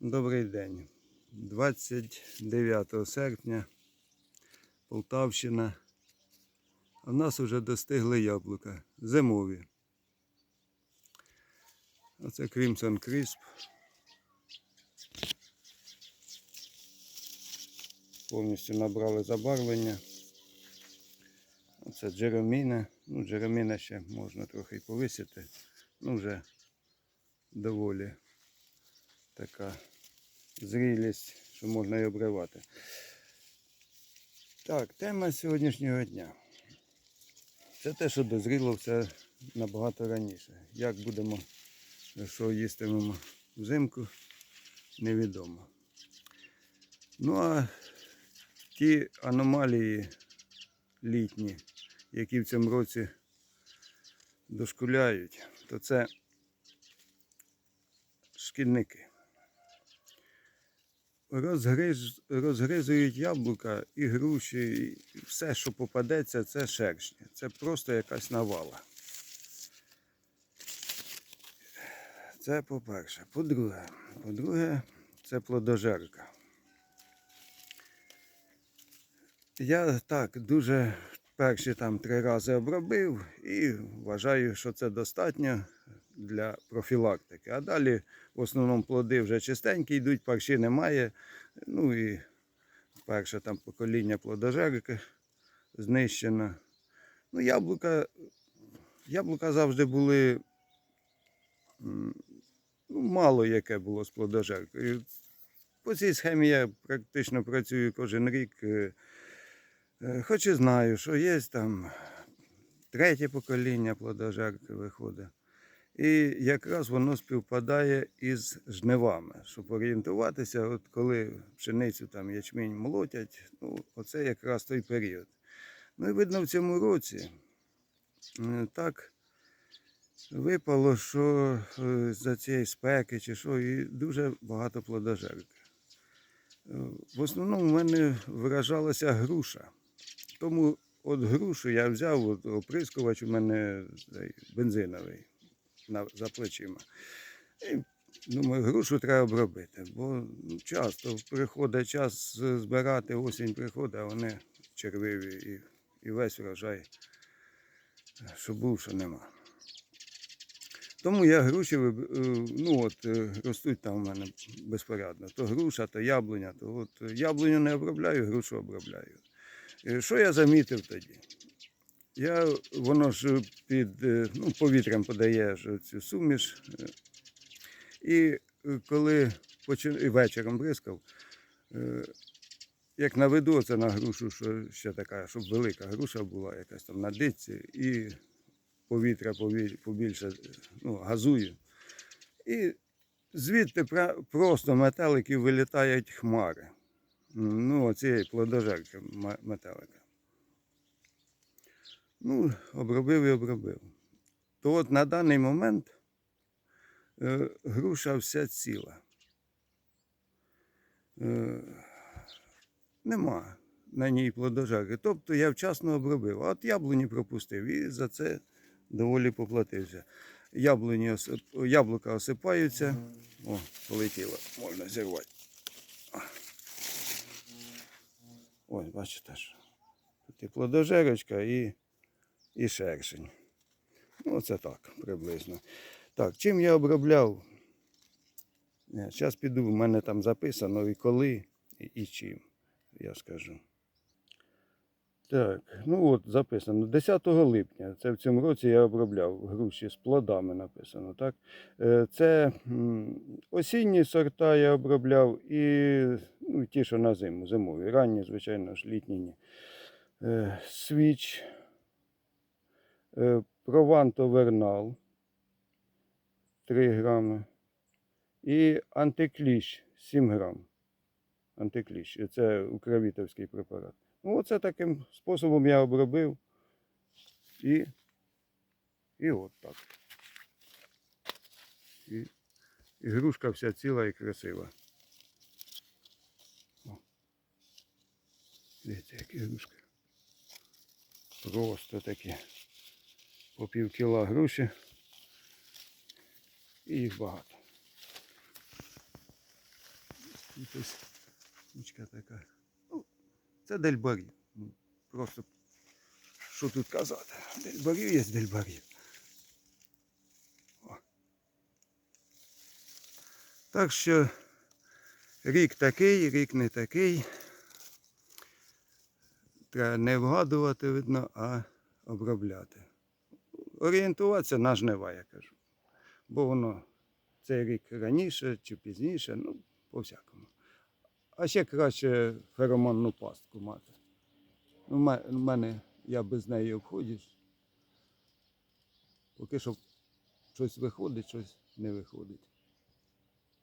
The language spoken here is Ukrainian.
Добрий день. 29 серпня, Полтавщина. А в нас вже достигли яблука. Зимові. Оце Crimson Crisp. Повністю набрали забарвлення. Оце Джероміна. Ну, Джероміна ще можна трохи повисити. Ну, вже доволі така зрілість, що можна і обривати. Так, тема сьогоднішнього дня. Це те, що дозріло все набагато раніше. Як будемо, що їстимемо взимку, невідомо. Ну а ті аномалії літні, які в цьому році дошкуляють, то це шкідники. Розгриз, розгризують яблука і груші, і все, що попадеться, це шершні. Це просто якась навала. Це по-перше. По-друге, по-друге, це плодожерка. Я так дуже перші там три рази обробив і вважаю, що це достатньо для профілактики. А далі в основному плоди вже чистенькі йдуть, парші немає. Ну і перше там покоління плодожерки знищено. Ну, яблука, яблука завжди були. Ну, мало яке було з плодожеркою. По цій схемі я практично працюю кожен рік. е, е, Хоч і знаю, що є там третє покоління плодожерки виходить. І якраз воно співпадає із жнивами, щоб орієнтуватися, от коли пшеницю там ячмінь молотять, ну, оце якраз той період. Ну і видно, в цьому році е, так випало, що е, за цієї спеки чи що, і дуже багато плодожерки. Е, В основному в мене виражалася груша. Тому от грушу я взяв, от оприскувач у мене бензиновий за плечима. І думаю, грушу треба обробити, бо ну, часто приходить час збирати, осінь приходить, а вони червиві і, і весь врожай, що був, що нема. Тому я груші, е, ну от е, ростуть там у мене безпорядно. То груша, то яблуня, то от яблуню не обробляю, грушу обробляю. Е, Що я замітив тоді? Я, воно ж під е, ну, повітрям подає цю суміш. е, І е, коли і вечором бризкав, як наведу це на грушу, що ще така, щоб велика груша була, якась там на дитці, і повітря побільше ну, газую. І звідти просто метеликів вилітають хмари. Ну, оцієї плодожерки метелика. Ну, обробив і обробив. То от на даний момент е, груша вся ціла. Е, нема на ній плодожерки. Тобто я вчасно обробив, а от яблуні пропустив і за це доволі поплатився. Яблуні. Яблука осипаються. О, полетіло, можна зірвати. Ось, бачите ж. Тут і плодожерочка, і, і шершень. Ну, це так, приблизно. Так, чим я обробляв? Зараз піду, в мене там записано і коли, і, і чим, я скажу. Так, ну от записано. 10 липня. Це в цьому році я обробляв груші з плодами написано. Так? Е, Це осінні сорта я обробляв і ну, ті, що на зиму, зимові. Ранні, звичайно ж, літні. Е, Свіч, е, Прованто Вернал 3 грами. І антикліщ 7 грам. Антикліщ. Це укровітовський препарат. Ну, оце таким способом я обробив. І, і от так. І, і грушка вся ціла і красива. О. Дивіться, які грушки. Просто такі. По пів кіла груші. І їх багато. Тут ось така. Ну, це дельбарів. Ну, просто що тут казати? Дельбарів є дельбарів. Так що рік такий, рік не такий. Треба не вгадувати, видно, а обробляти. Орієнтуватися на жнива, я кажу. Бо воно цей рік раніше чи пізніше, ну, по-всякому. А ще краще феромонну пастку мати. У ме- мене я без неї обходжусь. Поки що щось виходить, щось не виходить.